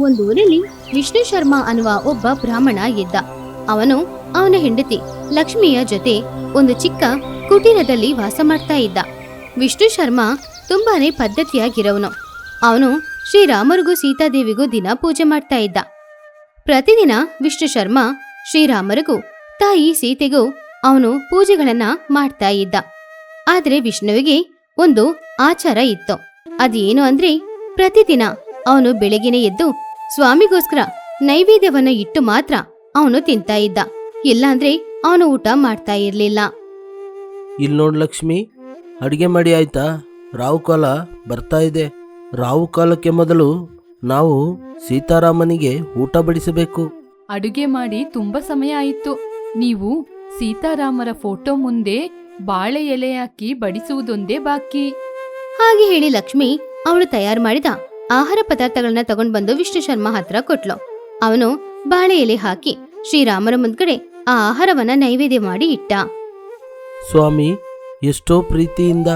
ಒಂದೂರಲ್ಲಿ ವಿಷ್ಣು ಶರ್ಮಾ ಅನ್ನುವ ಒಬ್ಬ ಬ್ರಾಹ್ಮಣ ಇದ್ದ. ಅವನು ಅವನ ಹೆಂಡತಿ ಲಕ್ಷ್ಮಿಯ ಜೊತೆ ಒಂದು ಚಿಕ್ಕ ಕುಟೀರದಲ್ಲಿ ವಾಸ ಮಾಡ್ತಾ ಇದ್ದ. ವಿಷ್ಣು ಶರ್ಮಾ ತುಂಬಾನೇ ಪದ್ಧತಿಯಾಗಿರೋನು. ಅವನು ಶ್ರೀರಾಮರಿಗೂ ಸೀತಾದೇವಿಗೂ ದಿನ ಪೂಜೆ ಮಾಡ್ತಾ ಇದ್ದ. ಪ್ರತಿದಿನ ವಿಷ್ಣು ಶರ್ಮಾ ಶ್ರೀರಾಮರಿಗೂ, ತಾಯಿ ಸೀತೆಗೂ ಅವನು ಪೂಜೆಗಳನ್ನ ಮಾಡ್ತಾ ಇದ್ದ. ಆದರೆ ವಿಷ್ಣುವಿಗೆ ಒಂದು ಆಚಾರ ಇತ್ತು. ಅದೇನು ಅಂದ್ರೆ ಪ್ರತಿದಿನ ಅವನು ಬೆಳಗಿನ ಎದ್ದು ಸ್ವಾಮಿಗೋಸ್ಕರ ನೈವೇದ್ಯವನ್ನ ಇಟ್ಟು ಮಾತ್ರ ಅವನು ತಿಂತ ಇದ್ದ. ಇಲ್ಲಾಂದ್ರೆ ಅವನು ಊಟ ಮಾಡ್ತಾ ಇರ್ಲಿಲ್ಲ. ಇಲ್ಲಿ ನೋಡ್ ಲಕ್ಷ್ಮಿ ಅಡುಗೆ ಮಾಡಿ ಆಯ್ತಾ? ರಾವು ಕಾಲ ಬರ್ತಾ ಇದೆ. ರಾವು ಕಾಲಕ್ಕೆ ಮೊದಲು ನಾವು ಸೀತಾರಾಮನಿಗೆ ಊಟ ಬಡಿಸಬೇಕು. ಅಡುಗೆ ಮಾಡಿ ತುಂಬಾ ಸಮಯ ಆಯಿತು. ನೀವು ಸೀತಾರಾಮರ ಫೋಟೋ ಮುಂದೆ ಬಾಳೆ ಎಲೆ ಹಾಕಿ ಬಡಿಸುವುದೊಂದೇ ಬಾಕಿ. ಹಾಗೆ ಹೇಳಿ ಲಕ್ಷ್ಮಿ ಅವಳು ತಯಾರು ಮಾಡಿದ ಆಹಾರ ಪದಾರ್ಥಗಳನ್ನ ತಗೊಂಡ್ ಬಂದು ವಿಷ್ಣು ಶರ್ಮಾ ಹತ್ರ ಕೊಟ್ಲು. ಅವನು ಬಾಳೆ ಎಲೆ ಹಾಕಿ ಶ್ರೀರಾಮರ ಮುಂದ್ಗಡೆ ಆ ಆಹಾರವನ್ನ ನೈವೇದ್ಯ ಮಾಡಿ ಇಟ್ಟ. ಸ್ವಾಮಿ ಎಷ್ಟೋ ಪ್ರೀತಿಯಿಂದ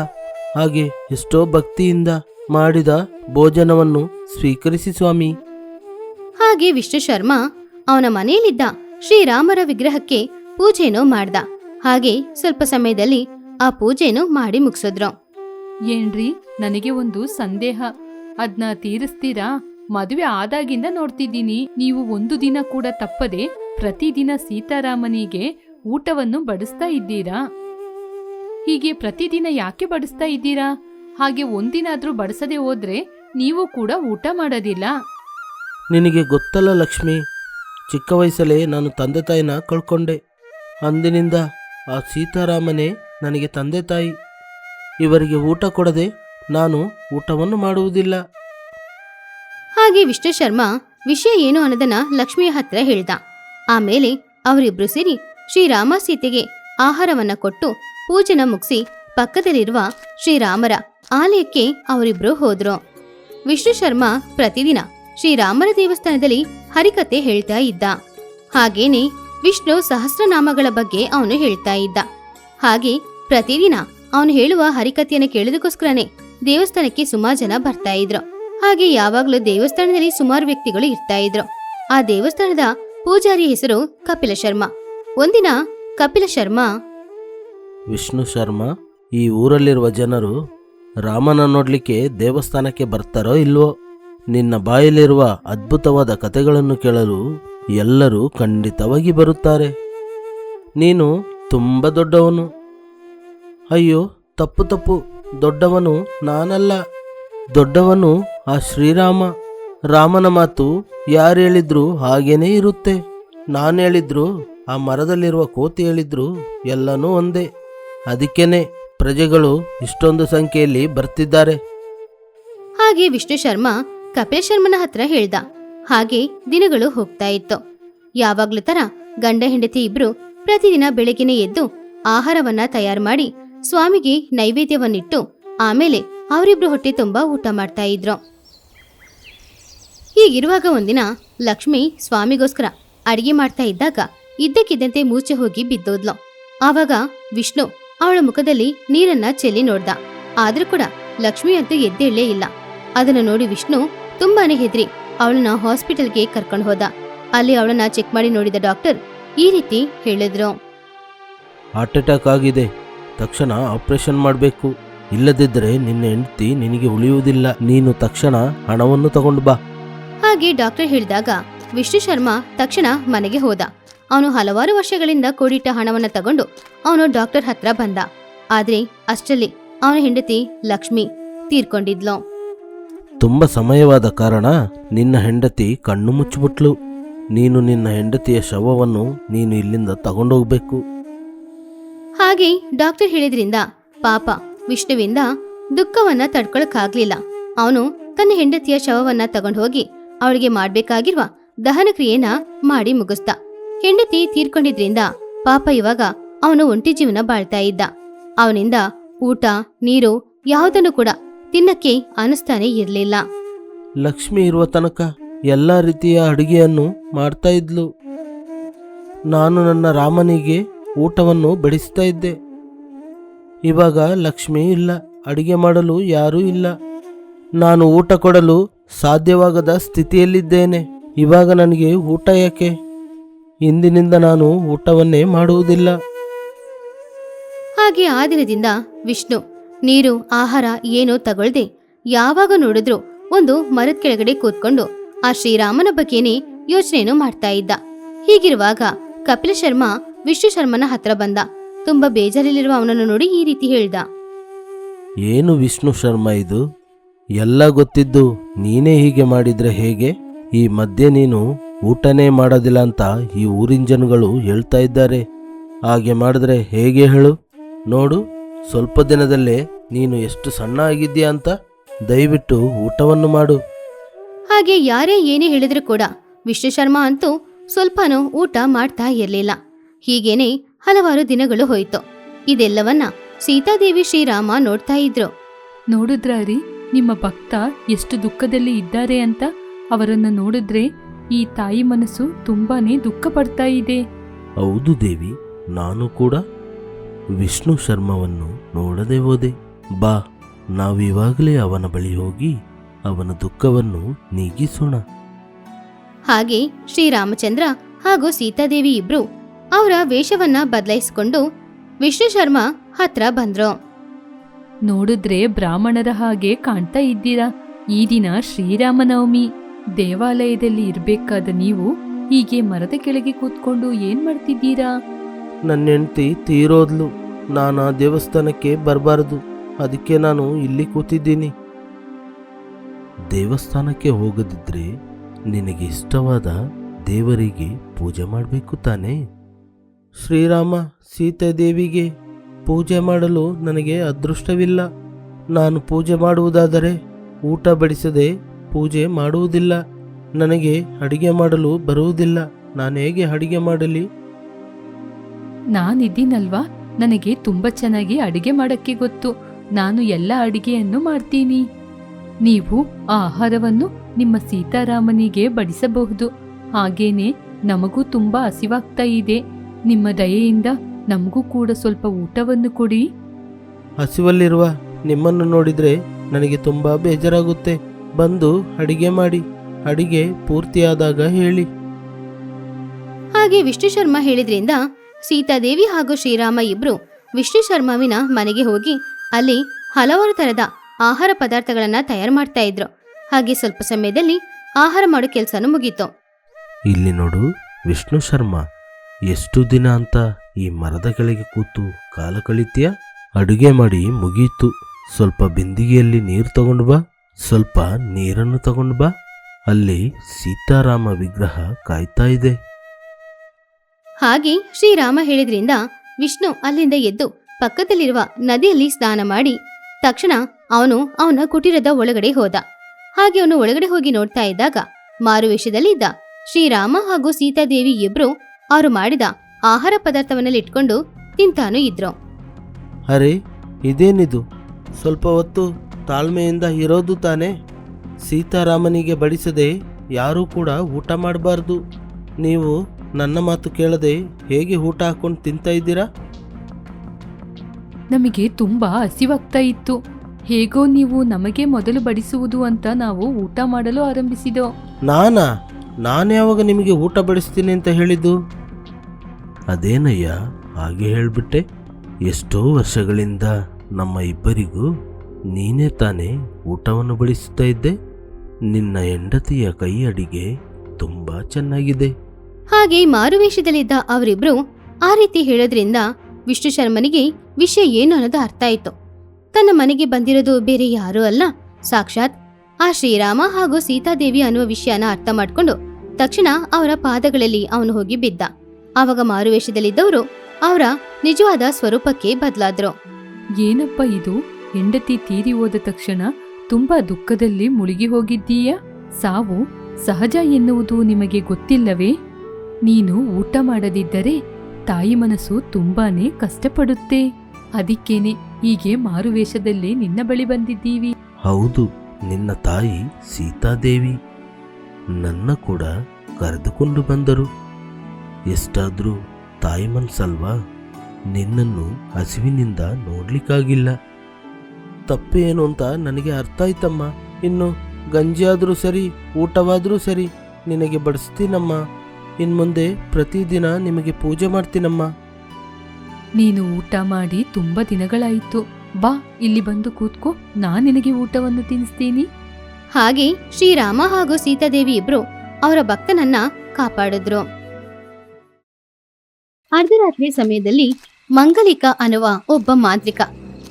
ಹಾಗೆ ಎಷ್ಟೋ ಭಕ್ತಿಯಿಂದ ಮಾಡಿದ ಭೋಜನವನ್ನು ಸ್ವೀಕರಿಸಿ ಸ್ವಾಮಿ. ಹಾಗೆ ವಿಷ್ಣು ಶರ್ಮಾ ಅವನ ಮನೆಯಲ್ಲಿದ್ದ ಶ್ರೀರಾಮರ ವಿಗ್ರಹಕ್ಕೆ ಪೂಜೆನೂ ಮಾಡ್ದ. ಹಾಗೆ ಸ್ವಲ್ಪ ಸಮಯದಲ್ಲಿ ಆ ಪೂಜೆನೂ ಮಾಡಿ ಮುಗಿಸಿದ್ರು. ಏನ್ರಿ ನನಗೆ ಒಂದು ಸಂದೇಹ. ಅದ್ನ ತೀರಿಸ್ತೀರಾ? ಮದುವೆ ಆದಾಗಿಂದ ನೋಡ್ತಿದ್ದೀನಿ. ನೀವು ಒಂದು ದಿನ ಕೂಡ ತಪ್ಪದೆ ಪ್ರತಿದಿನ ಸೀತಾರಾಮನಿಗೆ ಊಟವನ್ನು ಬಡಿಸ್ತಾ ಇದ್ದೀರಾ? ಹೀಗೆ ಪ್ರತಿದಿನ ಯಾಕೆ ಬಡಿಸ್ತಾ ಇದ್ದೀರಾ? ಹಾಗೆ ಒಂದಿನಾದ್ರೂ ಬಡಿಸದೆ ಹೋದ್ರೆ ನೀವು ಕೂಡ ಊಟ ಮಾಡೋದಿಲ್ಲ. ನಿನಗೆ ಗೊತ್ತಲ್ಲ ಲಕ್ಷ್ಮಿ, ಚಿಕ್ಕ ವಯಸ್ಸಲ್ಲೇ ನಾನು ತಂದೆ ತಾಯಿನ ಕಳ್ಕೊಂಡೆ. ಅಂದಿನಿಂದ ಆ ಸೀತಾರಾಮನೇ ನನಗೆ ತಂದೆ ತಾಯಿ. ಇವರಿಗೆ ಊಟ ಕೊಡದೆ ನಾನು ಊಟವನ್ನು ಮಾಡುವುದಿಲ್ಲ. ಹಾಗೆ ವಿಷ್ಣು ಶರ್ಮಾ ವಿಷಯ ಏನು ಅನ್ನೋದನ್ನ ಲಕ್ಷ್ಮಿಯ ಹತ್ರ ಹೇಳ್ದ. ಆಮೇಲೆ ಅವರಿಬ್ರು ಸೇರಿ ಶ್ರೀರಾಮ ಸೀತೆಗೆ ಆಹಾರವನ್ನ ಕೊಟ್ಟು ಪೂಜೆನ ಮುಗಿಸಿ ಪಕ್ಕದಲ್ಲಿರುವ ಶ್ರೀರಾಮರ ಆಲಯಕ್ಕೆ ಅವರಿಬ್ರು ಹೋದ್ರು. ವಿಷ್ಣು ಶರ್ಮಾ ಪ್ರತಿದಿನ ಶ್ರೀರಾಮರ ದೇವಸ್ಥಾನದಲ್ಲಿ ಹರಿಕತೆ ಹೇಳ್ತಾ ಇದ್ದ. ಹಾಗೇನೆ ವಿಷ್ಣು ಸಹಸ್ರನಾಮಗಳ ಬಗ್ಗೆ ಅವನು ಹೇಳ್ತಾ ಇದ್ದ. ಹಾಗೆ ಪ್ರತಿದಿನ ಅವನು ಹೇಳುವ ಹರಿಕತೆಯನ್ನು ಕೇಳೋದಕ್ಕೋಸ್ಕರನೇ ದೇವಸ್ಥಾನಕ್ಕೆ ಸುಮಾರು ಜನ ಬರ್ತಾ ಇದ್ರು. ಹಾಗೆ ಯಾವಾಗಲೂ ದೇವಸ್ಥಾನದಲ್ಲಿ ಸುಮಾರು ವ್ಯಕ್ತಿಗಳು ಇರ್ತಾ ಇದ್ರು. ಆ ದೇವಸ್ಥಾನದ ಪೂಜಾರಿ ಹೆಸರು ಕಪಿಲ ಶರ್ಮಾ. ಒಂದಿನ ಕಪಿಲ ಶರ್ಮಾ ವಿಷ್ಣು ಶರ್ಮಾ, ಈ ಊರಲ್ಲಿರುವ ಜನರು ರಾಮನ ನೋಡ್ಲಿಕ್ಕೆ ದೇವಸ್ಥಾನಕ್ಕೆ ಬರ್ತಾರೋ ಇಲ್ವೋ? ನಿನ್ನ ಬಾಯಲ್ಲಿರುವ ಅದ್ಭುತವಾದ ಕಥೆಗಳನ್ನು ಕೇಳಲು ಎಲ್ಲರೂ ಖಂಡಿತವಾಗಿ ಬರುತ್ತಾರೆ. ನೀನು ತುಂಬ ದೊಡ್ಡವನು. ಅಯ್ಯೋ, ತಪ್ಪು ತಪ್ಪು. ದೊಡ್ಡವನು ನಾನಲ್ಲ. ದೊಡ್ಡವನು ಆ ಶ್ರೀರಾಮ. ರಾಮನ ಮಾತು ಯಾರು ಹೇಳಿದ್ರು ಹಾಗೇನೇ ಇರುತ್ತೆ. ನಾನು ಹೇಳಿದ್ರು, ಆ ಮರದಲ್ಲಿರುವ ಕೋತಿ ಹೇಳಿದ್ರು, ಎಲ್ಲನೂ ಒಂದೇ. ಅದಕ್ಕೇನೆ ಪ್ರಜೆಗಳು ಇಷ್ಟೊಂದು ಸಂಖ್ಯೆಯಲ್ಲಿ ಬರ್ತಿದ್ದಾರೆ. ಹಾಗೆ ವಿಷ್ಣು ಶರ್ಮಾ ಕಪಿಲ್ ಶರ್ಮನ ಹತ್ರ ಹೇಳ್ದ. ಹಾಗೆ ದಿನಗಳು ಹೋಗ್ತಾ ಇತ್ತು. ಯಾವಾಗ್ಲೂ ತರ ಗಂಡ ಹೆಂಡತಿ ಇಬ್ರು ಪ್ರತಿದಿನ ಬೆಳಗಿನ ಎದ್ದು ಆಹಾರವನ್ನ ತಯಾರು ಮಾಡಿ ಸ್ವಾಮಿಗೆ ನೈವೇದ್ಯವನ್ನಿಟ್ಟು ಆಮೇಲೆ ಅವರಿಬ್ರು ಹೊಟ್ಟೆ ತುಂಬಾ ಊಟ ಮಾಡ್ತಾ ಇದ್ರು. ಹೀಗಿರುವಾಗ ಒಂದಿನ ಲಕ್ಷ್ಮಿ ಸ್ವಾಮಿಗೋಸ್ಕರ ಅಡಿಗೆ ಮಾಡ್ತಾ ಇದ್ದಾಗ ಇದ್ದಕ್ಕಿದ್ದಂತೆ ಮೂರ್ಛೆ ಹೋಗಿ ಬಿದ್ದೋದ್ಲು. ಆವಾಗ ವಿಷ್ಣು ಅವಳ ಮುಖದಲ್ಲಿ ನೀರನ್ನ ಚೆಲ್ಲಿ ನೋಡ್ದ. ಆದ್ರೂ ಕೂಡ ಲಕ್ಷ್ಮಿ ಅಂತೂ ಎದ್ದೇಳಲೇ ಇಲ್ಲ. ಅದನ್ನ ನೋಡಿ ವಿಷ್ಣು ತುಂಬಾನೇ ಹೆದ್ರಿ ಅವಳನ್ನ ಹಾಸ್ಪಿಟಲ್ಗೆ ಕರ್ಕೊಂಡು ಹೋದ. ಅಲ್ಲಿ ಅವಳನ್ನ ಚೆಕ್ ಮಾಡಿ ನೋಡಿದ ಡಾಕ್ಟರ್ ಈ ರೀತಿ ಹೇಳಿದ್ರು. ಹಾರ್ಟ್ ಅಟ್ಯಾಕ್ ಆಗಿದೆ. ತಕ್ಷಣ ಆಪರೇಷನ್ ಮಾಡಬೇಕು. ಇಲ್ಲದಿದ್ದರೆ ನಿನ್ನ ಹೆಂಡತಿ ನಿನಗೆ ಉಳಿಯುವುದಿಲ್ಲ. ನೀನು ತಕ್ಷಣ ಹಣವನ್ನು ತಗೊಂಡು ಬಾ. ಹಾಗೆ ಡಾಕ್ಟರ್ ಹೇಳಿದಾಗ ವಿಷ್ಣು ಶರ್ಮಾ ತಕ್ಷಣ ಮನೆಗೆ ಹೋದ. ಅವನು ಹಲವಾರು ವರ್ಷಗಳಿಂದ ಕೂಡಿಟ್ಟ ಹಣವನ್ನು ತಗೊಂಡು ಅವನು ಡಾಕ್ಟರ್ ಹತ್ರ ಬಂದ. ಆದ್ರೆ ಅಷ್ಟರಲ್ಲಿ ಅವನ ಹೆಂಡತಿ ಲಕ್ಷ್ಮಿ ತೀರ್ಕೊಂಡಿದ್ಲು. ತುಂಬ ಸಮಯವಾದ ಕಾರಣ ನಿನ್ನ ಹೆಂಡತಿ ಕಣ್ಣು ಮುಚ್ಚಿಬಿಟ್ಲು. ನೀನು ನಿನ್ನ ಹೆಂಡತಿಯ ಶವವನ್ನು ನೀನು ಇಲ್ಲಿಂದ ತಗೊಂಡೋಗ್ಬೇಕು. ಹಾಗೆ ಡಾಕ್ಟರ್ ಹೇಳಿದ್ರಿಂದ ಪಾಪ ವಿಷ್ಣುವಿಂದ ದುಃಖವನ್ನ ತಡ್ಕೊಳಕ್ಕಾಗ್ಲಿಲ್ಲ. ಅವನು ತನ್ನ ಹೆಂಡತಿಯ ಶವವನ್ನ ತಗೊಂಡು ಹೋಗಿ ಅವಳಿಗೆ ಮಾಡ್ಬೇಕಾಗಿರುವ ದಹನ ಕ್ರಿಯೆನ ಮಾಡಿ ಮುಗಿಸ್ತ ಹೆಂಡತಿ ತೀರ್ಕೊಂಡಿದ್ರಿಂದ ಪಾಪ ಇವಾಗ ಅವನು ಒಂಟಿ ಜೀವನ ಬಾಳ್ತಾ ಇದ್ದ. ಅವನಿಂದ ಊಟ, ನೀರು ಯಾವುದನ್ನು ಕೂಡ ತಿನ್ನಕ್ಕೆ ಅನಿಸ್ತಾನೆ ಇರಲಿಲ್ಲ. ಲಕ್ಷ್ಮಿ ಇರುವ ತನಕ ಎಲ್ಲ ರೀತಿಯ ಅಡುಗೆಯನ್ನು ಮಾಡ್ತಾ ಇದ್ಲು. ನಾನು ನನ್ನ ರಾಮನಿಗೆ ಊಟವನ್ನು ಬಡಿಸ್ತಾ ಇದ್ದೆ. ಇವಾಗ ಲಕ್ಷ್ಮಿ ಇಲ್ಲ, ಅಡುಗೆ ಮಾಡಲು ಯಾರೂ ಇಲ್ಲ. ನಾನು ಊಟ ಕೊಡಲು ಸಾಧ್ಯವಾಗದ ಸ್ಥಿತಿಯಲ್ಲಿದ್ದೇನೆ. ಇವಾಗ ನನಗೆ ಊಟ ಯಾಕೆ? ಇಂದಿನಿಂದ ನಾನು ಊಟವನ್ನೇ ಮಾಡುವುದಿಲ್ಲ. ಹಾಗೆ ಆ ದಿನದಿಂದ ವಿಷ್ಣು, ನೀರು, ಆಹಾರ ಏನೋ ತಗೊಳ್ದೆ ಯಾವಾಗ ನೋಡಿದ್ರು ಒಂದು ಮರದ ಕೆಳಗಡೆ ಕೂತ್ಕೊಂಡು ಆ ಶ್ರೀರಾಮನ ಬಗ್ಗೆನೇ ಯೋಚನೆಯನ್ನು ಮಾಡ್ತಾ ಇದ್ದ. ಹೀಗಿರುವಾಗ ಕಪಿಲ ಶರ್ಮಾ ವಿಷ್ಣು ಶರ್ಮನ ಹತ್ರ ಬಂದ. ತುಂಬಾ ಬೇಜಾರಲ್ಲಿರುವ ಅವನನ್ನು ನೋಡಿ ಈ ರೀತಿ ಹೇಳ್ದ. ಏನು ವಿಷ್ಣು ಶರ್ಮ ಇದು? ಎಲ್ಲ ಗೊತ್ತಿದ್ದು ನೀನೇ ಹೀಗೆ ಮಾಡಿದ್ರೆ ಹೇಗೆ? ಈ ಮಧ್ಯೆ ನೀನು ಊಟನೇ ಮಾಡೋದಿಲ್ಲ ಅಂತ ಈ ಊರಿನ ಜನಗಳು ಹೇಳ್ತಾ ಇದ್ದಾರೆ. ಹಾಗೆ ಮಾಡಿದ್ರೆ ಹೇಗೆ ಹೇಳು? ನೋಡು ಸ್ವಲ್ಪ ದಿನದಲ್ಲೇ ನೀನು ಎಷ್ಟು ಸಣ್ಣ ಆಗಿದ್ದೀಯಾ ಅಂತ ದಯವಿಟ್ಟು ಊಟವನ್ನು ಮಾಡು. ಹಾಗೆ ಯಾರೇ ಏನೇ ಹೇಳಿದ್ರು ಕೂಡ ವಿಷ್ಣು ಶರ್ಮಾ ಅಂತೂ ಸ್ವಲ್ಪನೂ ಊಟ ಮಾಡ್ತಾ ಇರಲಿಲ್ಲ. ಹೀಗೇನೆ ಹಲವಾರು ದಿನಗಳು ಹೋಯ್ತು. ಇದೆಲ್ಲವನ್ನ ಸೀತಾದೇವಿ ಶ್ರೀರಾಮ ನೋಡ್ತಾ ಇದ್ರು. ನೋಡಿದ್ರಾ ರೀ ನಿಮ್ಮ ಭಕ್ತ ಎಷ್ಟು ದುಃಖದಲ್ಲಿ ಇದ್ದಾರೆ ಅಂತ ಅವರನ್ನು ನೋಡಿದ್ರೆ ಈ ತಾಯಿ ಮನಸ್ಸು ತುಂಬಾನೇ ದುಃಖ ಪಡ್ತಾ ಇದೆ. ಹೌದು ದೇವಿ ನಾನು ಕೂಡ ವಿಷ್ಣು ಶರ್ಮವನ್ನು ನೋಡದೆ ಹೋದೆ. ಬಾ ನಾವಿವಾಗಲೇ ಅವನ ಬಳಿ ಹೋಗಿ ಅವನ ದುಃಖವನ್ನು ನೀಗಿಸೋಣ. ಹಾಗೆ ಶ್ರೀರಾಮಚಂದ್ರ ಹಾಗೂ ಸೀತಾದೇವಿ ಇಬ್ರು ಅವರ ವೇಷವನ್ನ ಬದಲಾಯಿಸಿಕೊಂಡು ವಿಷ್ಣು ಶರ್ಮಾ ಹತ್ರ ಬಂದ್ರು. ನೋಡಿದ್ರೆ ಬ್ರಾಹ್ಮಣರ ಹಾಗೆ ಕಾಣ್ತಾ ಇದ್ದೀರಾ? ಈ ದಿನ ಶ್ರೀರಾಮನವಮಿ. ದೇವಾಲಯದಲ್ಲಿ ಇರಬೇಕಾದ ನೀವು ಹೀಗೆ ಮರದ ಕೆಳಗೆ ಕೂತ್ಕೊಂಡು ಏನ್ ಮಾಡ್ತಿದ್ದೀರಾ? ನನ್ನ ಹೆಂಡತಿ ತೀರೋದ್ಲು. ನಾನು ಆ ದೇವಸ್ಥಾನಕ್ಕೆ ಬರಬಾರದು. ಅದಕ್ಕೆ ನಾನು ಇಲ್ಲಿ ಕೂತಿದ್ದೀನಿ. ದೇವಸ್ಥಾನಕ್ಕೆ ಹೋಗದಿದ್ರೆ ನಿನಗೆ ಇಷ್ಟವಾದ ದೇವರಿಗೆ ಪೂಜೆ ಮಾಡಬೇಕು ತಾನೇ? ಶ್ರೀರಾಮ ಸೀತಾದೇವಿಗೆ ಪೂಜೆ ಮಾಡಲು ನನಗೆ ಅದೃಷ್ಟವಿಲ್ಲ. ನಾನು ಪೂಜೆ ಮಾಡುವುದಾದರೆ ಊಟ ಬಡಿಸದೆ ಪೂಜೆ ಮಾಡುವುದಿಲ್ಲ. ನನಗೆ ಅಡಿಗೆ ಮಾಡಲು ಬರುವುದಿಲ್ಲ. ನಾನು ಹೇಗೆ ಅಡಿಗೆ ಮಾಡಲಿ? ನಾನಿದ್ದೀನಲ್ವಾ? ನನಗೆ ತುಂಬಾ ಚೆನ್ನಾಗಿ ಅಡಿಗೆ ಮಾಡಕ್ಕೆ ಗೊತ್ತು. ನಾನು ಎಲ್ಲ ಅಡಿಗೆಯನ್ನು ಮಾಡ್ತೀನಿ. ನೀವು ಆಹಾರವನ್ನು ನಿಮ್ಮ ಸೀತಾರಾಮನಿಗೆ ಬಡಿಸಬಹುದು. ಹಾಗೇನೆ ನಮಗೂ ತುಂಬಾ ಹಸಿವಾಗ್ತಾ ಇದೆ. ನಿಮ್ಮ ದಯೆಯಿಂದ ನಮಗೂ ಕೂಡ ಸ್ವಲ್ಪ ಊಟವನ್ನು ಕೊಡಿ. ಹಸಿವಲ್ಲಿರುವ ನಿಮ್ಮನ್ನು ನೋಡಿದರೆ ನನಗೆ ತುಂಬಾ ಬೇಜಾರಾಗುತ್ತೆ. ಬಂದು ಅಡಿಗೆ ಮಾಡಿ ಅಡಿಗೆ ಪೂರ್ತಿಯಾದಾಗ ಹೇಳಿ. ಹಾಗೆ ವಿಷ್ಣು ಶರ್ಮ ಹೇಳಿದ್ರಿಂದ ಸೀತಾದೇವಿ ಹಾಗೂ ಶ್ರೀರಾಮ ಇಬ್ರು ವಿಷ್ಣು ಶರ್ಮವಿನ ಮನೆಗೆ ಹೋಗಿ ಅಲ್ಲಿ ಹಲವಾರು ತರದ ಆಹಾರ ಪದಾರ್ಥಗಳನ್ನ ತಯಾರು ಮಾಡ್ತಾ ಇದ್ರು. ಹಾಗೆ ಸ್ವಲ್ಪ ಸಮಯದಲ್ಲಿ ಆಹಾರ ಮಾಡೋ ಕೆಲಸನೂ ಮುಗೀತು. ಇಲ್ಲಿ ನೋಡು ವಿಷ್ಣು ಶರ್ಮಾ. ಎಷ್ಟು ದಿನ ಅಂತ ಈ ಮರದ ಕೆಳಗೆ ಕೂತು ಕಾಲ ಕಳಿತೀಯ? ಅಡುಗೆ ಮಾಡಿ ಮುಗೀತು. ಸ್ವಲ್ಪ ಬಿಂದಿಗೆಯಲ್ಲಿ ನೀರು ತಗೊಂಡು ಬಾ. ಸ್ವಲ್ಪ ನೀರನ್ನು ತಗೊಂಡು ಬಾ. ಅಲ್ಲಿ ಸೀತಾರಾಮ ವಿಗ್ರಹ ಕಾಯ್ತಾ ಇದೆ. ಹಾಗೆ ಶ್ರೀರಾಮ ಹೇಳಿದ್ರಿಂದ ವಿಷ್ಣು ಅಲ್ಲಿಂದ ಎದ್ದು ಪಕ್ಕದಲ್ಲಿರುವ ನದಿಯಲ್ಲಿ ಸ್ನಾನ ಮಾಡಿ ತಕ್ಷಣ ಅವನು ಅವನ ಕುಟೀರದ ಒಳಗಡೆ ಹೋದ. ಹಾಗೆ ಅವನು ಒಳಗಡೆ ಹೋಗಿ ನೋಡ್ತಾ ಇದ್ದಾಗ ಮಾರುವೇಷದಲ್ಲಿದ್ದ ಶ್ರೀರಾಮ ಹಾಗೂ ಸೀತಾದೇವಿ ಇಬ್ರು ಅವರು ಮಾಡಿದ ಆಹಾರ ಪದಾರ್ಥವನ್ನೆಲ್ಲ ಇಟ್ಕೊಂಡು ತಿಂತಾನು ಇದ್ರು. ಅರೆ ಇದೇನಿದು? ಸ್ವಲ್ಪ ಹೊತ್ತು ತಾಳ್ಮೆಯಿಂದ ಇರೋದು ತಾನೇ? ಸೀತಾರಾಮನಿಗೆ ಬಡಿಸದೆ ಯಾರೂ ಕೂಡ ಊಟ ಮಾಡಬಾರ್ದು. ನೀವು ನನ್ನ ಮಾತು ಕೇಳದೆ ಹೇಗೆ ಊಟ ಹಾಕೊಂಡು ತಿಂತಾ ಇದ್ದೀರಾ? ನಮಗೆ ತುಂಬಾ ಹಸಿವಾಗ್ತಾ ಇತ್ತು. ಹೇಗೋ ನೀವು ನಮಗೆ ಮೊದಲು ಬಡಿಸುವುದು ಅಂತ ನಾವು ಊಟ ಮಾಡಲು ಆರಂಭಿಸಿದೋ? ನಾನಾ? ನಾನು ಯಾವಾಗ ನಿಮಗೆ ಊಟ ಬಡಿಸ್ತೀನಿ ಅಂತ ಹೇಳಿದ್ದು? ಅದೇನಯ್ಯ, ಹಾಗೆ ಹೇಳಿಬಿಟ್ಟೆ. ಎಷ್ಟೋ ವರ್ಷಗಳಿಂದ ನಮ್ಮ ಇಬ್ಬರಿಗೂ ನೀನೇ ತಾನೇ ಊಟವನ್ನು ಬಡಿಸುತ್ತಾ ಇದ್ದೆ. ನಿನ್ನ ಹೆಂಡತಿಯ ಕೈ ಅಡಿಗೆ ತುಂಬ ಚೆನ್ನಾಗಿದೆ. ಹಾಗೆ ಮಾರುವೇಷದಲ್ಲಿದ್ದ ಅವರಿಬ್ರು ಆ ರೀತಿ ಹೇಳೋದ್ರಿಂದ ವಿಷ್ಣು ಶರ್ಮನಿಗೆ ವಿಷಯ ಏನು ಅನ್ನೋದು ಅರ್ಥ ಆಯ್ತು. ತನ್ನ ಮನೆಗೆ ಬಂದಿರೋದು ಬೇರೆ ಯಾರೂ ಅಲ್ಲ. ಸಾಕ್ಷಾತ್ ಆ ಶ್ರೀರಾಮ ಹಾಗೂ ಸೀತಾದೇವಿ ಅನ್ನುವ ವಿಷಯನ ಅರ್ಥ ಮಾಡ್ಕೊಂಡು ತಕ್ಷಣ ಅವರ ಪಾದಗಳಲ್ಲಿ ಅವನು ಹೋಗಿ ಬಿದ್ದ. ಆವಾಗ ಮಾರುವೇಷದಲ್ಲಿದ್ದವರು ಅವರ ನಿಜವಾದ ಸ್ವರೂಪಕ್ಕೆ ಬದಲಾದ್ರು. ಏನಪ್ಪ ಇದು? ಹೆಂಡತಿ ತೀರಿ ಹೋದ ತಕ್ಷಣ ತುಂಬಾ ದುಃಖದಲ್ಲಿ ಮುಳುಗಿ ಹೋಗಿದ್ದೀಯಾ? ಸಾವು ಸಹಜ ಎನ್ನುವುದು ನಿಮಗೆ ಗೊತ್ತಿಲ್ಲವೇ? ನೀನು ಊಟ ಮಾಡದಿದ್ದರೆ ತಾಯಿ ಮನಸ್ಸು ತುಂಬಾನೇ ಕಷ್ಟಪಡುತ್ತೆ. ಅದಕ್ಕೇನೆ ಹೀಗೆ ಮಾರುವೇಷದಲ್ಲಿ ನಿನ್ನ ಬಳಿ ಬಂದಿದ್ದೀವಿ. ಹೌದು. ನಿನ್ನ ತಾಯಿ ಸೀತಾದೇವಿ ನನ್ನ ಕೂಡ ಕರೆದುಕೊಂಡು ಬಂದರು. ಎಷ್ಟಾದರೂ ತಾಯಿ ಮನ್ಸಲ್ವಾ ನಿನ್ನನ್ನು ಹಸಿವಿನಿಂದ ನೋಡ್ಲಿಕ್ಕಾಗಿಲ್ಲ. ತಪ್ಪೇನು ಅಂತ ನನಗೆ ಅರ್ಥ ಆಯ್ತಮ್ಮ ಇನ್ನು ಗಂಜಿಯಾದರೂ ಸರಿ, ಊಟವಾದರೂ ಸರಿ ನಿನಗೆ ಬಡಿಸ್ತೀನಮ್ಮ. ಇನ್ನು ಮುಂದೆ ಪ್ರತಿದಿನ ನಿಮಗೆ ಪೂಜೆ ಮಾಡ್ತೀನಮ್ಮ. ನೀನು ಊಟ ಮಾಡಿ ತುಂಬಾ ದಿನಗಳಾಯಿತು. ಬಾ, ಇಲ್ಲಿ ಬಂದು ಕೂತ್ಕೋ, ನಾನ್ ನಿನಗೆ ಊಟವನ್ನು ತಿನ್ನಿಸ್ತೀನಿ. ಹಾಗೆ ಶ್ರೀರಾಮ ಹಾಗೂ ಸೀತಾದೇವಿ ಇಬ್ರು ಅವರ ಭಕ್ತನನ್ನ ಕಾಪಾಡಿದ್ರು. ಅರ್ಧರಾತ್ರಿ ಸಮಯದಲ್ಲಿ ಮಂಗಲಿಕ ಅನ್ನುವ ಒಬ್ಬ ಮಾಂತ್ರಿಕ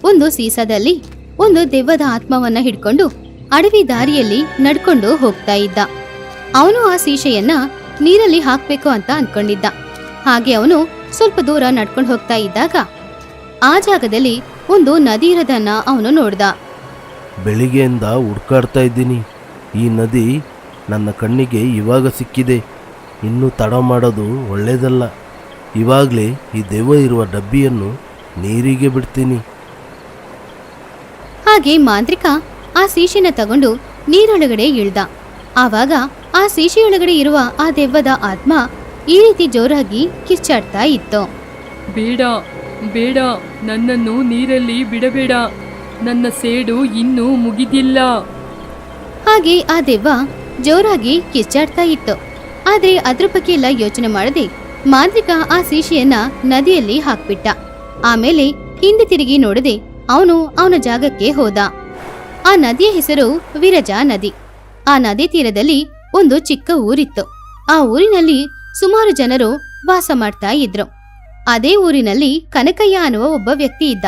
ಒಂದು ಸೀಸದಲ್ಲಿ ಒಂದು ದೆವ್ವದ ಆತ್ಮವನ್ನ ಹಿಡ್ಕೊಂಡು ಅಡವಿ ದಾರಿಯಲ್ಲಿ ನಡ್ಕೊಂಡು ಹೋಗ್ತಾ ಇದ್ದ. ಅವನು ಆ ಸೀಸೆಯನ್ನ ನೀರಲ್ಲಿ ಹಾಕ್ಬೇಕು ಅಂತ ಅನ್ಕೊಂಡಿದ್ದ. ಹಾಗೆ ಅವನು ಸ್ವಲ್ಪ ದೂರ ನಡ್ಕೊಂಡು ಹೋಗ್ತಾ ಇದ್ದಾಗ ಆ ಜಾಗದಲ್ಲಿ ಒಂದು ನದಿ ಇರೋದನ್ನ ಅವನು ನೋಡ್ದ. ಬೆಳಿಗ್ಗೆಯಿಂದ ಹುಡ್ಕಾಡ್ತಾ ಇದ್ದೀನಿ. ಈ ನದಿ ನನ್ನ ಕಣ್ಣಿಗೆ ಇವಾಗ ಸಿಕ್ಕಿದೆ. ಇನ್ನೂ ತಡ ಮಾಡೋದು ಒಳ್ಳೆಯದಲ್ಲ ಇವಾಗಲೇ ಈ ದೆವ್ವ ಇರುವ ಡಬ್ಬಿಯನ್ನು ನೀರಿಗೆ ಬಿಡ್ತೀನಿ. ಹಾಗೆ ಮಾಂತ್ರಿಕ ಆ ಸೀಶೆನ ತಗೊಂಡು ನೀರೊಳಗಡೆ ಇಳ್ದ. ಆವಾಗ ಆ ಸೀಶೆಯೊಳಗಡೆ ಇರುವ ಆ ದೆವ್ವದ ಆತ್ಮ ಈ ರೀತಿ ಜೋರಾಗಿ ಕಿಚ್ಚಾಡ್ತಾ ಇತ್ತು. ಬೇಡ. ಬೇಡ, ನನ್ನನ್ನು ನೀರಲ್ಲಿ ಬಿಡಬೇಡ. ನನ್ನ ಸೇಡು ಇನ್ನೂ ಮುಗಿದಿಲ್ಲ. ಹಾಗೆ ಆ ದೆವ್ವ ಜೋರಾಗಿ ಕಿಚ್ಚಾಡ್ತಾ ಇತ್ತು. ಆದ್ರೆ ಅದ್ರ ಬಗ್ಗೆ ಎಲ್ಲ ಯೋಚನೆ ಮಾಡದೆ ಮಾಂತ್ರಿಕ ಆ ಸೀಶೆಯನ್ನ ನದಿಯಲ್ಲಿ ಹಾಕ್ಬಿಟ್ಟ. ಆಮೇಲೆ ಹಿಂದೆ ತಿರುಗಿ ನೋಡದೆ ಅವನು ಅವನ ಜಾಗಕ್ಕೆ ಹೋದ. ಆ ನದಿಯ ಹೆಸರು ವಿರಜಾ ನದಿ. ಆ ನದಿ ತೀರದಲ್ಲಿ ಒಂದು ಚಿಕ್ಕ ಊರಿತ್ತು. ಆ ಊರಿನಲ್ಲಿ ಸುಮಾರು ಜನರು ವಾಸ ಮಾಡ್ತಾ ಇದ್ರು. ಅದೇ ಊರಿನಲ್ಲಿ ಕನಕಯ್ಯ ಅನ್ನುವ ಒಬ್ಬ ವ್ಯಕ್ತಿ ಇದ್ದ.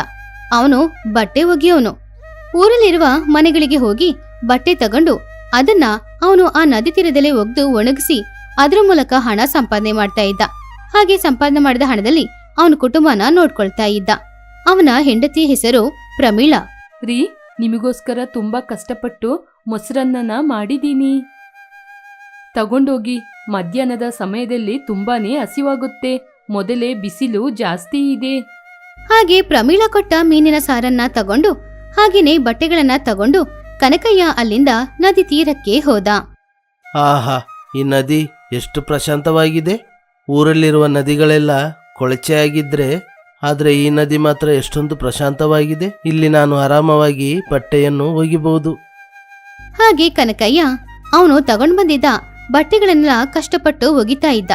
ಅವನು ಬಟ್ಟೆ ಒಗೆಯೋನು. ಊರಲ್ಲಿರುವ ಮನೆಗಳಿಗೆ ಹೋಗಿ ಬಟ್ಟೆ ತಗೊಂಡು ಅದನ್ನ ಅವನು ಆ ನದಿ ತೀರದಲ್ಲೇ ಒಗ್ದು ಒಣಗಿಸಿ ಅದರ ಮೂಲಕ ಹಣ ಸಂಪಾದನೆ ಮಾಡ್ತಾ ಇದ್ದ. ಹಾಗೆ ಸಂಪಾದನೆ ಮಾಡಿದ ಹಣದಲ್ಲಿ ಅವನ ಕುಟುಂಬನ ನೋಡ್ಕೊಳ್ತಾ ಇದ್ದ. ಅವನ ಹೆಂಡತಿ ಹೆಸರು ಪ್ರಮೀಳಾ. ರೀ, ನಿಮಗೋಸ್ಕರ ತುಂಬಾ ಕಷ್ಟಪಟ್ಟು ಮೊಸರನ್ನನ ಮಾಡಿದೀನಿ. ತಗೊಂಡೋಗಿ ಮಧ್ಯಾಹ್ನದ ಸಮಯದಲ್ಲಿ ತುಂಬಾನೇ ಹಸಿವಾಗುತ್ತೆ. ಮೊದಲೇ ಬಿಸಿಲು ಜಾಸ್ತಿ ಇದೆ. ಹಾಗೆ ಪ್ರಮೀಳ ಕೊಟ್ಟ ಮೀನಿನ ಸಾರನ್ನ ತಗೊಂಡು ಹಾಗೇನೆ ಬಟ್ಟೆಗಳನ್ನ ತಗೊಂಡು ಕನಕಯ್ಯ ಅಲ್ಲಿಂದ ನದಿ ತೀರಕ್ಕೆ ಹೋದ. ಆಹಾ ಈ ನದಿ ಎಷ್ಟು ಪ್ರಶಾಂತವಾಗಿದೆ. ಊರಲ್ಲಿರುವ ನದಿಗಳೆಲ್ಲ ಕೊಳಚೆಯಾಗಿದ್ರೆ ಆದರೆ ಈ ನದಿ ಮಾತ್ರ ಎಷ್ಟೊಂದು ಪ್ರಶಾಂತವಾಗಿದೆ. ಇಲ್ಲಿ ನಾನು ಆರಾಮವಾಗಿ ಬಟ್ಟೆಯನ್ನು ಒಗಿಬಹುದು. ಹಾಗೆ ಕನಕಯ್ಯ ಅವನು ತಗೊಂಡು ಬಂದಿದ್ದ ಬಟ್ಟೆಗಳನ್ನೆಲ್ಲ ಕಷ್ಟಪಟ್ಟು ಒಗಿತಾ ಇದ್ದ.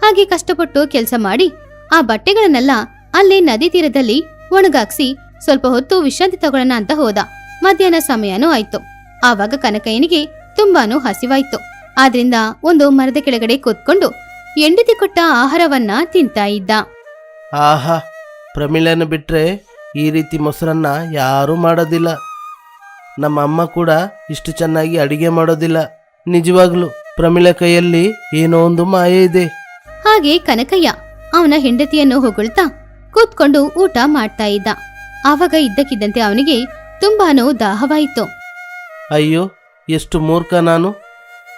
ಹಾಗೆ ಕಷ್ಟಪಟ್ಟು ಕೆಲಸ ಮಾಡಿ ಆ ಬಟ್ಟೆಗಳನ್ನೆಲ್ಲ ಅಲ್ಲಿ ನದಿ ತೀರದಲ್ಲಿ ಒಣಗಾಕ್ಸಿ ಸ್ವಲ್ಪ ಹೊತ್ತು ವಿಶ್ರಾಂತಿ ತಗೊಳ್ಳೋಣ ಅಂತ ಹೋದ. ಮಧ್ಯಾಹ್ನ ಸಮಯನೂ ಆಯ್ತು. ಆವಾಗ ಕನಕಯ್ಯನಿಗೆ ತುಂಬಾನು ಹಸಿವಾಯ್ತು. ಆದ್ರಿಂದ ಒಂದು ಮರದ ಕೆಳಗಡೆ ಕೂತ್ಕೊಂಡು ಎಂಡತಿ ಕೊಟ್ಟ ಆಹಾರವನ್ನ ತಿಂತಾ ಇದ್ದ. ಆಹಾ, ಪ್ರಮಿಳನ ಬಿಟ್ರೆ ಈ ರೀತಿ ಮೊಸರನ್ನ ಯಾರೂ ಮಾಡೋದಿಲ್ಲ. ನಮ್ಮ ಅಮ್ಮ ಕೂಡ ಇಷ್ಟು ಚೆನ್ನಾಗಿ ಅಡಿಗೆ ಮಾಡೋದಿಲ್ಲ. ನಿಜವಾಗ್ಲೂ ಪ್ರಮಿಳ ಕೈಯಲ್ಲಿ ಏನೋ ಒಂದು ಮಾಯೆ ಇದೆ. ಹಾಗೆ ಕನಕಯ್ಯ ಅವನ ಹೆಂಡತಿಯನ್ನು ಹೊಗಳ್ತಾ ಕೂತ್ಕೊಂಡು ಊಟ ಮಾಡ್ತಾ ಇದ್ದ. ಆವಾಗ ಇದ್ದಕ್ಕಿದ್ದಂತೆ ಅವನಿಗೆ ತುಂಬಾನೋ ದಾಹವಾಯಿತು. ಅಯ್ಯೋ ಎಷ್ಟು ಮೂರ್ಖ ನಾನು.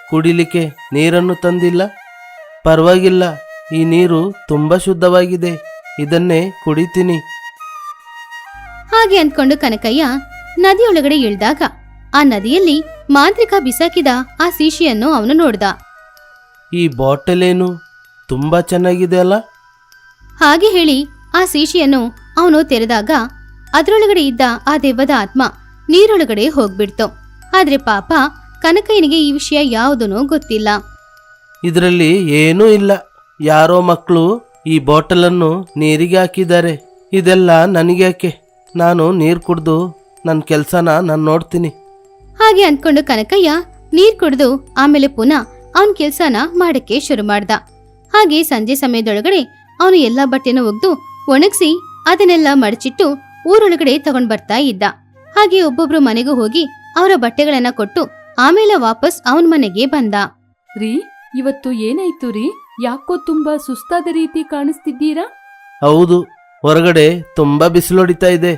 ಕುಡಿಲಿಕ್ಕೆ ನೀರನ್ನು ತಂದಿಲ್ಲ. ಪರವಾಗಿಲ್ಲ ಈ ನೀರು ತುಂಬಾ ಶುದ್ಧವಾಗಿದೆ. ಇದನ್ನೇ ಕುಡಿತೀನಿ. ಹಾಗೆ ಅಂದ್ಕೊಂಡು ಕನಕಯ್ಯ ನದಿಯೊಳಗಡೆ ಇಳಿದಾಗ ಆ ನದಿಯಲ್ಲಿ ಮಾಂತ್ರಿಕ ಬಿಸಾಕಿದ ಆ ಸೀಶಿಯನ್ನು ಅವನು ನೋಡ್ದ. ಈ ಬಾಟಲೇನು? ಏನು ತುಂಬ ಚೆನ್ನಾಗಿದೆ ಅಲ್ಲ? ಹಾಗೆ ಹೇಳಿ ಆ ಸೀಶಿಯನ್ನು ಅವನು ತೆರೆದಾಗ ಅದರೊಳಗಡೆ ಇದ್ದ ಆ ದೆವ್ವದ ಆತ್ಮ ನೀರೊಳಗಡೆ ಹೋಗ್ಬಿಡ್ತು. ಆದ್ರೆ ಪಾಪ ಕನಕಯ್ಯನಿಗೆ ಈ ವಿಷಯ ಯಾವುದೂ ಗೊತ್ತಿಲ್ಲ. ಇದರಲ್ಲಿ ಏನೂ ಇಲ್ಲ. ಯಾರೋ ಮಕ್ಕಳು ಈ ಬಾಟಲನ್ನು ನೀರಿಗೆ ಹಾಕಿದ್ದಾರೆ. ಇದೆಲ್ಲ ನನಗ್ಯಾಕೆ? ನಾನು ನೀರು ಕುಡ್ದು ನನ್ನ ಕೆಲಸನ ನಾನು ನೋಡ್ತೀನಿ. ಹಾಗೆ ಅಂದ್ಕೊಂಡು ಕನಕಯ್ಯ ನೀರ್ ಕುಡಿದು ಆಮೇಲೆ ಪುನಃ ಅವನ್ ಕೆಲಸನ ಮಾಡಕ್ಕೆ ಶುರು ಮಾಡ್ದ. ಹಾಗೆ ಸಂಜೆ ಸಮಯದೊಳಗಡೆ ಅವನು ಎಲ್ಲಾ ಬಟ್ಟೆನ ಒಗ್ದು ಒಣಗಿಸಿ ಅದನ್ನೆಲ್ಲ ಮಡಚಿಟ್ಟು ಊರೊಳಗಡೆ ತಗೊಂಡ್ ಬರ್ತಾ ಇದ್ದ. ಹಾಗೆ ಒಬ್ಬೊಬ್ರು ಮನೆಗೂ ಹೋಗಿ ಅವರ ಬಟ್ಟೆಗಳನ್ನ ಕೊಟ್ಟು ಆಮೇಲೆ ವಾಪಸ್ ಅವನ್ ಮನೆಗೆ ಬಂದ. ರೀ ಇವತ್ತು ಏನಾಯ್ತು ರೀ? ಯಾಕೋ ತುಂಬಾ ಸುಸ್ತಾದ ರೀತಿ ಕಾಣಿಸ್ತಿದ್ದೀರಾ? ಹೌದು ಹೊರಗಡೆ ತುಂಬಾ ಬಿಸಿಲೊಡಿತಾ ಇದೆ.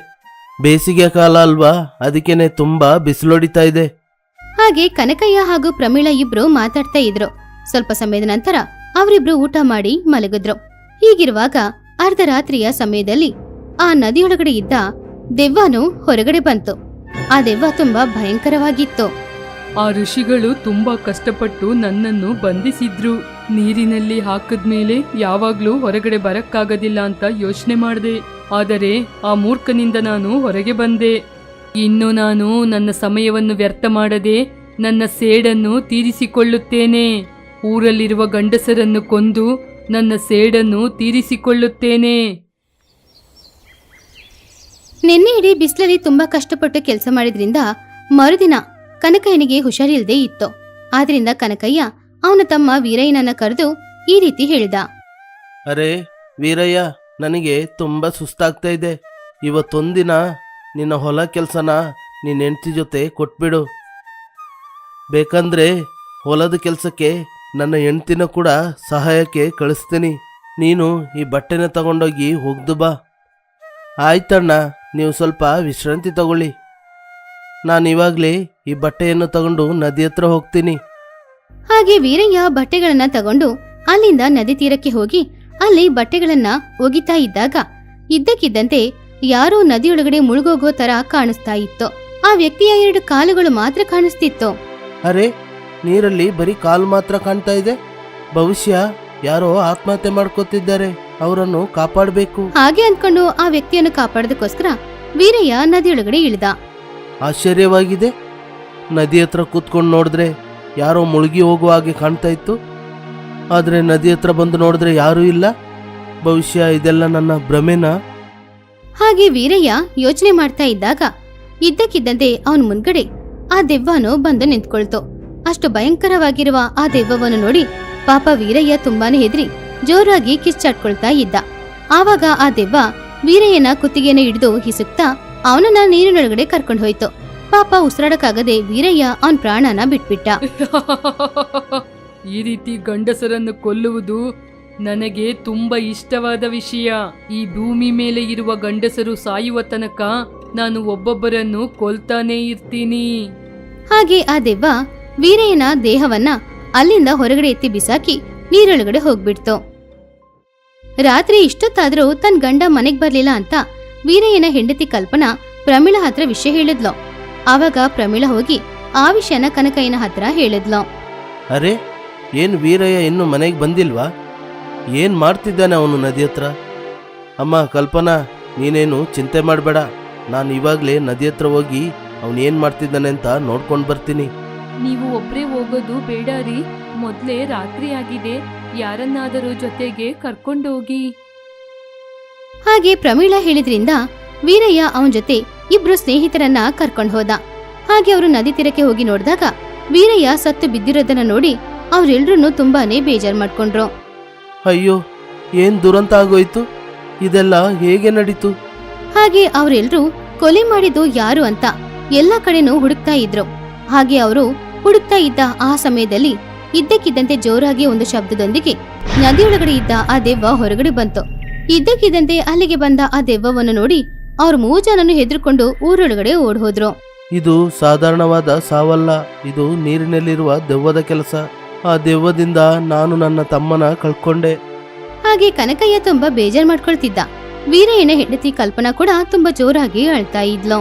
ಬೇಸಿಗೆ ಕಾಲ ಅಲ್ವಾ ಅದಕ್ಕೇನೆ ತುಂಬಾ ಬಿಸಿಲೊಡಿತಾ ಇದೆ. ಹಾಗೆ ಕನಕಯ್ಯ ಹಾಗೂ ಪ್ರಮೀಳ ಇಬ್ರು ಮಾತಾಡ್ತಾ ಇದ್ರು. ಸ್ವಲ್ಪ ಸಮಯದ ನಂತರ ಅವರಿಬ್ರು ಊಟ ಮಾಡಿ ಮಲಗಿದ್ರು. ಹೀಗಿರುವಾಗ ಅರ್ಧರಾತ್ರಿಯ ಸಮಯದಲ್ಲಿ ಆ ನದಿಯೊಳಗಡೆ ಇದ್ದ ದೆವ್ವನು ಹೊರಗಡೆ ಬಂತು. ಆ ದೆವ್ವ ತುಂಬಾ ಭಯಂಕರವಾಗಿತ್ತು. ಆ ಋಷಿಗಳು ತುಂಬಾ ಕಷ್ಟಪಟ್ಟು ನನ್ನನ್ನು ಬಂಧಿಸಿದ್ರು. ನೀರಿನಲ್ಲಿ ಹಾಕಿದ್ಮೇಲೆ ಯಾವಾಗ್ಲೂ ಹೊರಗಡೆ ಬರಕ್ಕಾಗೋದಿಲ್ಲ ಅಂತ ಯೋಚನೆ ಮಾಡಿದೆ. ಆದರೆ ಆ ಮೂರ್ಖನಿಂದ ನಾನು ಹೊರಗೆ ಬಂದೆ. ಇನ್ನು ನಾನು ನನ್ನ ಸಮಯವನ್ನು ವ್ಯರ್ಥ ಮಾಡದೆ ನನ್ನ ಸೇಡನ್ನು ತೀರಿಸಿಕೊಳ್ಳುತ್ತೇನೆ. ಊರಲ್ಲಿರುವ ಗಂಡಸರನ್ನು ಕೊಂದು ನನ್ನ ಸೇಡನ್ನು ತೀರಿಸಿಕೊಳ್ಳುತ್ತೇನೆ. ನಿನ್ನೆ ಇಡೀ ಬಿಸಿಲಲ್ಲಿ ತುಂಬಾ ಕಷ್ಟಪಟ್ಟು ಕೆಲಸ ಮಾಡಿದ್ರಿಂದ ಮರುದಿನ ಕನಕಯ್ಯನಿಗೆ ಹುಷಾರಿಲ್ಲದೆ ಇತ್ತು. ಆದ್ರಿಂದ ಕನಕಯ್ಯ ಅವನ ತಮ್ಮ ವೀರಯ್ಯನನ್ನ ಕರೆದು ಈ ರೀತಿ ಹೇಳಿದ. ಅರೆ ವೀರಯ್ಯ ನನಗೆ ತುಂಬ ಸುಸ್ತಾಗ್ತಾ ಇದೆ. ಇವತ್ತೊಂದಿನ ನಿನ್ನ ಹೊಲ ಕೆಲಸನ ನಿನ್ನ ಹೆಂಡತಿ ಜೊತೆ ಕೊಟ್ಬಿಡು. ಬೇಕಂದ್ರೆ ಹೊಲದ ಕೆಲಸಕ್ಕೆ ನನ್ನ ಹೆಂಡ್ತಿನ ಕೂಡ ಸಹಾಯಕ್ಕೆ ಕಳಿಸ್ತೀನಿ. ನೀನು ಈ ಬಟ್ಟೆನ ತಗೊಂಡೋಗಿ ಹೋಗ್ದು ಬಾ. ಆಯ್ತಣ್ಣ ನೀವು ಸ್ವಲ್ಪ ವಿಶ್ರಾಂತಿ ತಗೊಳ್ಳಿ. ನಾನು ಇವಾಗಲೇ ಈ ಬಟ್ಟೆಯನ್ನು ತಗೊಂಡು ನದಿ ಹತ್ರ ಹೋಗ್ತೀನಿ. ಹಾಗೆ ವೀರಯ್ಯ ಬಟ್ಟೆಗಳನ್ನ ತಗೊಂಡು ಅಲ್ಲಿಂದ ನದಿ ತೀರಕ್ಕೆ ಹೋಗಿ ಅಲ್ಲಿ ಬಟ್ಟೆಗಳನ್ನ ಒಗಿತಾ ಇದ್ದಾಗ ಇದ್ದಕ್ಕಿದ್ದಂತೆ ಯಾರೋ ನದಿಯೊಳಗಡೆ ಮುಳುಗೋಗೋ ತರ ಕಾಣಿಸ್ತಾ ಇತ್ತು. ಆ ವ್ಯಕ್ತಿಯ ಎರಡು ಕಾಲುಗಳು ಮಾತ್ರ ಕಾಣಿಸ್ತಿತ್ತು. ಅರೆ ನೀರಲ್ಲಿ ಬರೀ ಕಾಲು ಮಾತ್ರ ಕಾಣ್ತಾ ಇದೆ. ಭವಿಷ್ಯ ಯಾರೋ ಆತ್ಮಹತ್ಯೆ ಮಾಡ್ಕೋತಿದ್ದಾರೆ. ಅವರನ್ನು ಕಾಪಾಡಬೇಕು. ಹಾಗೆ ಅನ್ಕೊಂಡು ಆ ವ್ಯಕ್ತಿಯನ್ನು ಕಾಪಾಡೋದಕ್ಕೋಸ್ಕರ ವೀರಯ್ಯ ನದಿಯೊಳಗಡೆ ಇಳಿದ. ಆಶ್ಚರ್ಯವಾಗಿದೆ. ನದಿ ಹತ್ರ ಕೂತ್ಕೊಂಡು ನೋಡಿದ್ರೆ ಯಾರೋ ಮುಳುಗಿ ಹೋಗುವ ಹಾಗೆ ಕಾಣ್ತಾ ಇತ್ತು. ಆದರೆ ನದಿ ಹತ್ರ ಬಂದು ನೋಡಿದ್ರೆ ಯಾರೂ ಇಲ್ಲ. ಭವಿಷ್ಯ ಇದೆಲ್ಲ ನನ್ನ ಭ್ರಮೆನಾ? ಹಾಗೆ ವೀರಯ್ಯ ಯೋಚನೆ ಮಾಡ್ತಾ ಇದ್ದಾಗ ಇದ್ದಕ್ಕಿದ್ದಂತೆ ಅವನ ಮುಂದ್ಗಡೆ ಆ ದೆವ್ವನು ಬಂದು ನಿಂತ್ಕೊಳ್ತು. ಅಷ್ಟು ಭಯಂಕರವಾಗಿರುವ ಆ ದೆವ್ವವನ್ನು ನೋಡಿ ಪಾಪ ವೀರಯ್ಯ ತುಂಬಾನೇ ಹೆದ್ರಿ ಜೋರಾಗಿ ಕಿಚ್ಚಾಡ್ಕೊಳ್ತಾ ಇದ್ದ. ಆವಾಗ ಆ ದೆವ್ವ ವೀರಯ್ಯನ ಕುತ್ತಿಗೆನ ಹಿಡಿದು ಹಿಸುಕ್ತಾ ಅವನನ್ನ ನೀರಿನೊಳಗಡೆ ಕರ್ಕೊಂಡು ಹೋಯ್ತು. ಪಾಪ ಉಸಿರಾಡಕ್ಕಾಗದೆ ವೀರಯ್ಯ ಅವನ್ ಪ್ರಾಣನ ಬಿಟ್ಬಿಟ್ಟ. ಈ ರೀತಿ ಗಂಡಸರನ್ನು ಕೊಲ್ಲುವುದು ನನಗೆ ತುಂಬಾ ಇಷ್ಟವಾದ ವಿಷಯ. ಈ ಭೂಮಿ ಮೇಲೆ ಇರುವ ಗಂಡಸರು ಸಾಯುವ ತನಕ ನಾನು ಒಬ್ಬೊಬ್ಬರನ್ನು ಕೊಲ್ತಾನೇ ಇರ್ತೀನಿ. ಹಾಗೆ ಆ ದೆವ್ವ ವೀರಯ್ಯನ ದೇಹವನ್ನ ಅಲ್ಲಿಂದ ಹೊರಗಡೆ ಎತ್ತಿ ಬಿಸಾಕಿ ನೀರೊಳಗಡೆ ಹೋಗ್ಬಿಡ್ತು. ರಾತ್ರಿ ಇಷ್ಟೊತ್ತಾದ್ರೂ ತನ್ ಗಂಡ ಮನೆಗ್ ಬರ್ಲಿಲ್ಲ ಅಂತ ವೀರಯ್ಯನ ಹೆಂಡತಿ ಕಲ್ಪನಾ ಪ್ರಮೀಳ ಹತ್ರ ವಿಷಯ ಹೇಳಿದ್ಲು. ಆವಾಗ ಪ್ರಮೀಳ ಹೋಗಿ ಆ ವಿಷಯನ ಕನಕಯ್ಯನ ಹತ್ರ ಹೇಳಿದ್ಲು. ಅರೆ, ಏನು ವೀರಯ್ಯ ಇನ್ನೂ ಮನೆಗೆ ಬಂದಿಲ್ವಾ? ಏನು ಮಾಡ್ತಿದ್ದಾನೆ ಅವನು ನದಿ ಹತ್ರ? ಅಮ್ಮ, ಕಲ್ಪನಾ, ನೀನೇನು ಚಿಂತೆ ಮಾಡಬೇಡ. ನಾನು ಇವಾಗಲೇ ನದಿ ಹತ್ರ ಹೋಗಿ ಏನು ಮಾಡ್ತಿದ್ದಾನೆ ಅಂತ ನೋಡ್ಕೊಂಡು ಬರ್ತೀನಿ. ನೀವು ಒಬ್ರೇ ಹೋಗೋದು ಬೇಡ ರೀ. ಮೊದಲೇ ರಾತ್ರಿ ಆಗಿದೆ. ಯಾರನ್ನಾದರೂ ಜೊತೆಗೆ ಕರ್ಕೊಂಡೋಗಿ. ಹಾಗೆ ಪ್ರಮೀಳ ಹೇಳಿದ್ರಿಂದ ವೀರಯ್ಯ ಅವನ ಜೊತೆ ಇಬ್ರು ಸ್ನೇಹಿತರನ್ನ ಕರ್ಕೊಂಡು ಹೋದ. ಹಾಗೆ ಅವರು ನದಿ ತೀರಕ್ಕೆ ಹೋಗಿ ನೋಡಿದಾಗ ವೀರಯ್ಯ ಸತ್ತು ಬಿದ್ದಿರೋದನ್ನ ನೋಡಿ ಅವರೆಲ್ಲರೂ ತುಂಬಾನೇ ಬೇಜಾರ್ ಮಾಡ್ಕೊಂಡ್ರು. ಅಯ್ಯೋ ಏನ್ ದುರಂತ ಆಗೋಯ್ತು? ಇದೆಲ್ಲ ಹೇಗೆ ನಡೀತು? ಹಾಗೆ ಅವರೆಲ್ಲರೂ ಕೊಲೆ ಮಾಡಿದ್ದು ಯಾರು ಅಂತ ಎಲ್ಲ ಕಡೆನೂ ಹುಡುಕ್ತಾ ಇದ್ರು. ಹಾಗೆ ಅವರು ಹುಡುಕ್ತಾ ಇದ್ದ ಆ ಸಮಯದಲ್ಲಿ ಇದ್ದಕ್ಕಿದ್ದಂತೆ ಜೋರಾಗಿ ಒಂದು ಶಬ್ದದೊಂದಿಗೆ ನದಿಯೊಳಗಡೆ ಇದ್ದ ಆ ದೆವ್ವ ಹೊರಗಡೆ ಬಂತು. ಇದ್ದಕ್ಕಿದ್ದಂತೆ ಅಲ್ಲಿಗೆ ಬಂದ ಆ ದೆವ್ವವನ್ನು ನೋಡಿ ಅವ್ರ ಮೂರು ಜನನು ಹೆದರ್ಕೊಂಡು ಊರೊಳಗಡೆ ಓಡ್ ಹೋದ್ರು ಇದು ಸಾಧಾರಣವಾದ ಸಾವಲ್ಲ. ಇದು ನೀರಿನಲ್ಲಿರುವ ದೆವ್ವದ ಕೆಲಸ. ಆ ದೆವ್ವದಿಂದ ನಾನು ನನ್ನ ತಮ್ಮನ ಕಳ್ಕೊಂಡೆ. ಹಾಗೆ ಕನಕಯ್ಯ ತುಂಬಾ ಬೇಜಾರ್ ಮಾಡ್ಕೊಳ್ತಿದ್ದ. ವೀರಯ್ಯನ ಹೆಂಡತಿ ಕಲ್ಪನಾ ಕೂಡ ತುಂಬಾ ಜೋರಾಗಿ ಅಳ್ತಾ ಇದ್ಲು.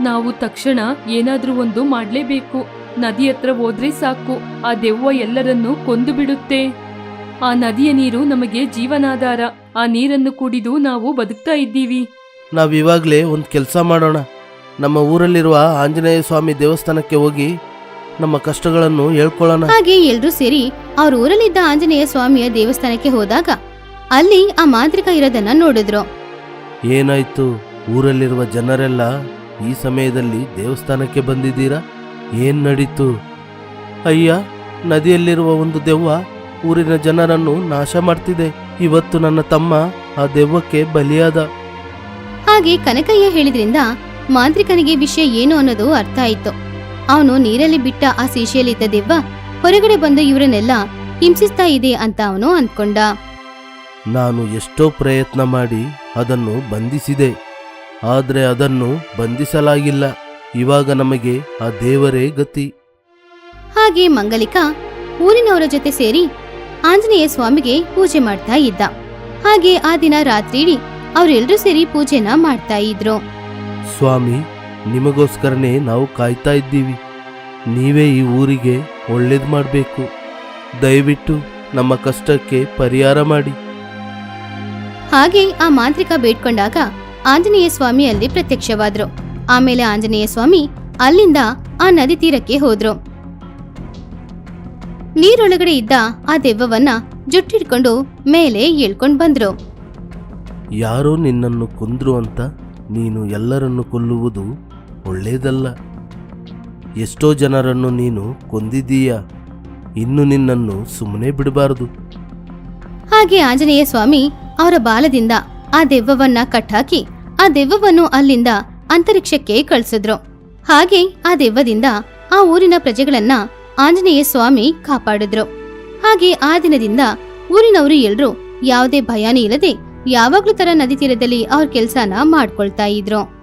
ನಾವು ತಕ್ಷಣ ಏನಾದ್ರೂ ಒಂದು ಮಾಡ್ಲೇಬೇಕು. ನದಿ ಹತ್ರ ಹೋದ್ರೆ ಸಾಕು. ಆ ದೆವ್ವ ಎಲ್ಲರನ್ನೂ ಕೊಂದು ಬಿಡುತ್ತೆ. ಆ ನದಿಯ ನೀರು ನಮಗೆ ಜೀವನಾಧಾರ. ಆ ನೀರನ್ನು ಕುಡಿದು ನಾವು ಬದುಕ್ತಾ ಇದ್ದೀವಿ. ನಾವಿವಾಗಲೇ ಒಂದು ಕೆಲಸ ಮಾಡೋಣ. ನಮ್ಮ ಊರಲ್ಲಿರುವ ಆಂಜನೇಯ ಸ್ವಾಮಿ ದೇವಸ್ಥಾನಕ್ಕೆ ಹೋಗಿ ನಮ್ಮ ಕಷ್ಟಗಳನ್ನು ಹೇಳ್ಕೊಳ್ಳೋಣ. ಹಾಗೆ ಎಲ್ರೂ ಸೇರಿ ಅವ್ರ ಊರಲ್ಲಿದ್ದ ಆಂಜನೇಯ ಸ್ವಾಮಿಯ ದೇವಸ್ಥಾನಕ್ಕೆ ಹೋದಾಗ ಅಲ್ಲಿ ಆ ಮಾಂತ್ರಿಕ ಇರೋದನ್ನ ನೋಡಿದ್ರು. ಏನಾಯ್ತು? ಊರಲ್ಲಿರುವ ಜನರೆಲ್ಲ ಈ ಸಮಯದಲ್ಲಿ ದೇವಸ್ಥಾನಕ್ಕೆ ಬಂದಿದ್ದೀರಾ? ಏನ್ ನಡೀತು? ಅಯ್ಯ ನದಿಯಲ್ಲಿರುವ ಒಂದು ದೆವ್ವ ಊರಿನ ಜನರನ್ನು ನಾಶ ಮಾಡ್ತಿದೆ. ಇವತ್ತು ನನ್ನ ತಮ್ಮ ಆ ದೆವ್ವಕ್ಕೆ ಬಲಿಯಾದ. ಹಾಗೆ ಕನಕಯ್ಯ ಹೇಳಿದ್ರಿಂದ ಮಾಂತ್ರಿಕನಿಗೆ ವಿಷಯ ಏನು ಅನ್ನೋದು ಅರ್ಥ ಆಯ್ತು. ಅವನು ನೀರಲ್ಲಿ ಬಿಟ್ಟ ಆ ಸೀಶೆಯಲ್ಲಿದ್ದ ದೆವ್ವ ಹೊರಗಡೆ ಬಂದು ಇವರನ್ನೆಲ್ಲ ಹಿಂಸಿಸ್ತಾ ಇದೆ ಅಂತ ಅವನು ಅಂದ್ಕೊಂಡ. ನಾನು ಎಷ್ಟೋ ಪ್ರಯತ್ನ ಮಾಡಿ ಅದನ್ನು ಬಂಧಿಸಿದೆ. ಆದರೆ ಅದನ್ನು ಬಂಧಿಸಲಾಗಿಲ್ಲ. ಇವಾಗ ನಮಗೆ ಆ ದೇವರೇ ಗತಿ. ಹಾಗೆ ಮಂಗಲಿಕಾ ಊರಿನವರ ಜೊತೆ ಸೇರಿ ಆಂಜನೇಯ ಸ್ವಾಮಿಗೆ ಪೂಜೆ ಮಾಡ್ತಾ ಇದ್ದ. ಹಾಗೆ ಆ ದಿನ ರಾತ್ರಿ ಅವರೆಲ್ಲರೂ ಸೇರಿ ಪೂಜೆನ ಮಾಡ್ತಾ ಇದ್ರು. ಸ್ವಾಮಿ ನಿಮಗೋಸ್ಕರನೇ ನಾವು ಕಾಯ್ತಾ ಇದ್ದೀವಿ. ನೀವೇ ಈ ಊರಿಗೆ ಒಳ್ಳೇದು ಮಾಡಬೇಕು. ದಯವಿಟ್ಟು ನಮ್ಮ ಕಷ್ಟಕ್ಕೆ ಪರಿಹಾರ ಮಾಡಿ. ಹಾಗೆ ಆ ಮಾಂತ್ರಿಕ ಬೇಡ್ಕೊಂಡಾಗ ಆಂಜನೇಯ ಸ್ವಾಮಿ ಅಲ್ಲಿ ಪ್ರತ್ಯಕ್ಷವಾದ್ರು. ಆಮೇಲೆ ಆಂಜನೇಯ ಸ್ವಾಮಿ ಅಲ್ಲಿಂದ ಆ ನದಿ ತೀರಕ್ಕೆ ಹೋದ್ರು. ನೀರೊಳಗಡೆ ಇದ್ದ ಆ ದೆವ್ವವನ್ನ ಜುಟ್ಟಿಡ್ಕೊಂಡು ಮೇಲೆ ಏಳ್ಕೊಂಡ್ ಬಂದ್ರು. ಯಾರೋ ನಿನ್ನನ್ನು ಕೊಂದ್ರು ಅಂತ ನೀನು ಎಲ್ಲರನ್ನು ಕೊಲ್ಲುವುದು ಒಳ್ಳೆಯದಲ್ಲ ಎಷ್ಟೋ ಜನರನ್ನು ನೀನು ಕೊಂದಿದ್ದೀಯ. ಇನ್ನು ನಿನ್ನನ್ನು ಸುಮ್ಮನೆ ಬಿಡಬಾರದು. ಹಾಗೆ ಆಂಜನೇಯ ಸ್ವಾಮಿ ಅವರ ಬಾಲದಿಂದ ಆ ದೆವ್ವವನ್ನ ಕಟ್ಟಾಕಿ ಆ ದೆವ್ವವನ್ನು ಅಲ್ಲಿಂದ ಅಂತರಿಕ್ಷಕ್ಕೆ ಕಳಿಸಿದ್ರು. ಹಾಗೆ ಆ ದೆವ್ವದಿಂದ ಆ ಊರಿನ ಪ್ರಜೆಗಳನ್ನ ಆಂಜನೇಯ ಸ್ವಾಮಿ ಕಾಪಾಡಿದ್ರು. ಹಾಗೆ ಆ ದಿನದಿಂದ ಊರಿನವರು ಎಲ್ರೂ ಯಾವುದೇ ಭಯಾನೇ ಇಲ್ಲದೆ ಯಾವಾಗ್ಲೂ ತರ ನದಿ ತೀರದಲ್ಲಿ ಅವ್ರ ಕೆಲ್ಸನ ಮಾಡ್ಕೊಳ್ತಾ ಇದ್ರು.